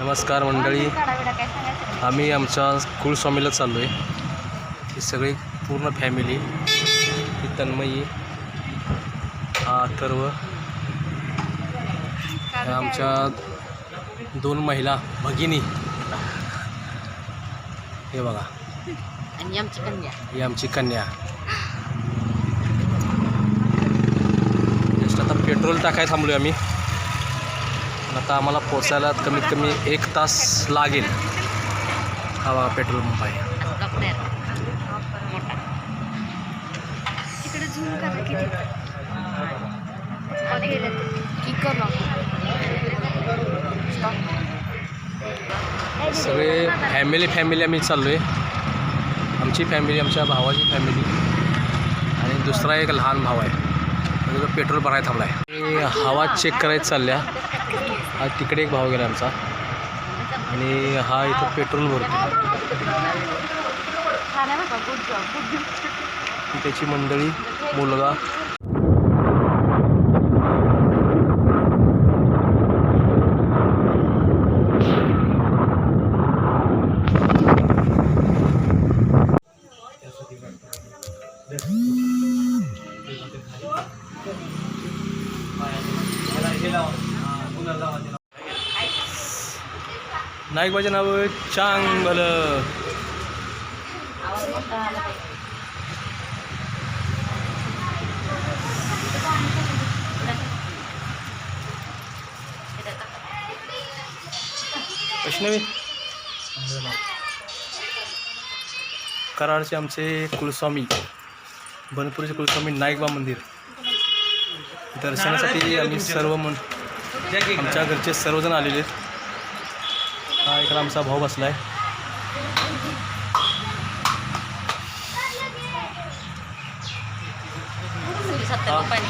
नमस्कार मंडळी. आम्ही आमच्या कुलस्वामीला चाललो आहे ही सगळी पूर्ण फॅमिली ही तन्मयी हा अथर्व आमच्या दोन महिला भगिनी. हे बघा. आणि आमची कन्या. ही आमची कन्या. जस्ट आता पेट्रोल टाकाय थांबलो आम्ही. आता आम्हाला पोचायला कमीत कमी एक तास लागेल हा बघा पेट्रोल पंप आहे सगळे फॅमिली फॅमिली आम्ही चाललो आहे आमची फॅमिली आमच्या भावाची फॅमिली आणि दुसरा एक लहान भाव आहे. पेट्रोल भरायला थांबला आहे हवा चेक करायचं चालल्या. हा तिकडे एक भाव गेला आमचा. आणि हा इथं पेट्रोल भरतो त्याची मंडळी मुलगा. नाईकबाचे नाव चांगल. आवाज वैष्णवी. कराडचे आमचे कुलस्वामी बनपुरीचे कुलस्वामी नाईकबा मंदिर. दर्शनासाठी आम्ही सर्व मन आमच्या घरचे सर्वजण आलेले आहेत. हा इकडं आमचा भाऊ बसला आहे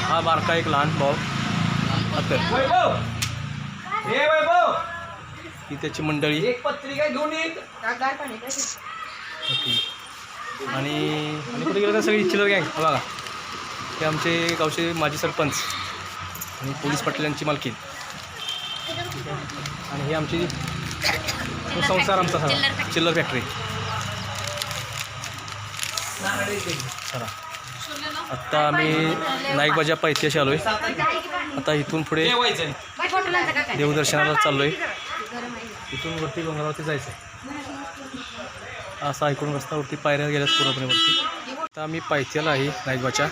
हा बारका एक लहान भाऊ. ही त्याची मंडळी. एक पत्रिका घेऊन ओके आणि आणि कुठे गेलं का सगळी चिलर गँग. बघा. हे आमचे गावचे माजी सरपंच आणि पोलीस पाटील मालकी आणि ही आमची संसार आमचा सगळा चिल्लर फॅक्टरी. चला. आत्ता आम्ही नाईकबाजा पायथ्याशी आलो आहे आता इथून पुढे देवदर्शनाला चाललो आहे इथून वरती डोंगरावरती जायचं आहे असा ऐकून रस्त्यावरती पायऱ्या गेल्यात पूर्णपणे वरती आता आम्ही पायथ्याला आहे नाईकबाच्या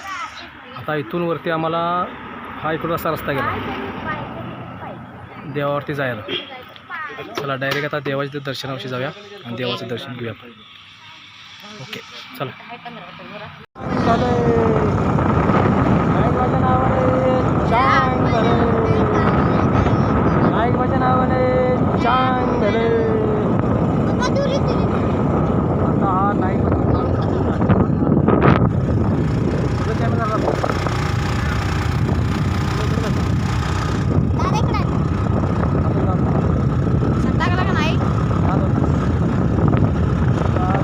आता इथून वरती आम्हाला हा इकडून असा रस्ता गेला. देवावरती जायला चला डायरेक्ट आता देवाच्या दर्शनावरती जाऊया आणि देवाचं दर्शन घेऊया आपण ओके चला नाईकबाच्या नावाने चांग आता हा नाईक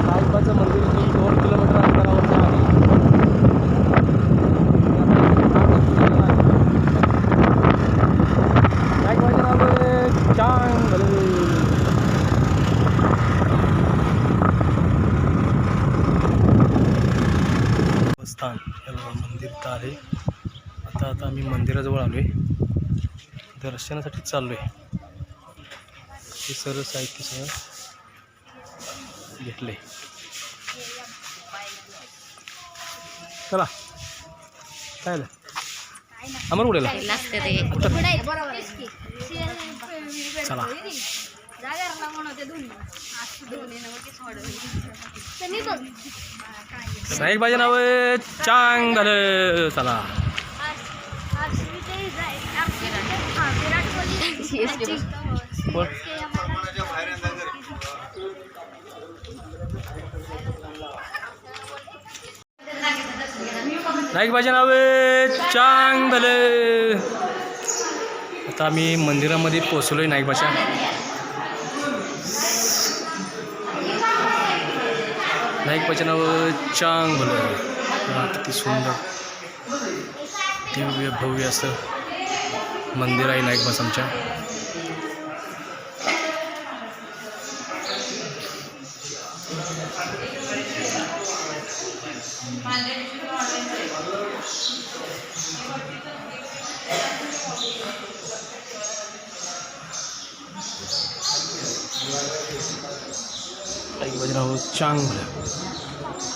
नाईकबाचं मंदिर इथून दोन किलोमीटर अंतरावरचं आहे नाईकबाच्या नावाने चांग स्थान हे बघा मंदिर तर आहे आता आता आम्ही मंदिराजवळ आलो आहे दर्शनासाठी चाललो आहे हे सर्व साहित्य सगळं घेतले चला. काय झालं? अमर उडेला चला साईक माझे नाव आहे? चांग झालं चला. नाईक माझे नावे चांग झालं आता आम्ही मंदिरामध्ये पोचलो आहे नाईकबाच्या नाईकबाचे नाव चांग भलं किती सुंदर. दिव्य भव्य असं. मंदिर आहे नाईक बसमच्या चांगलं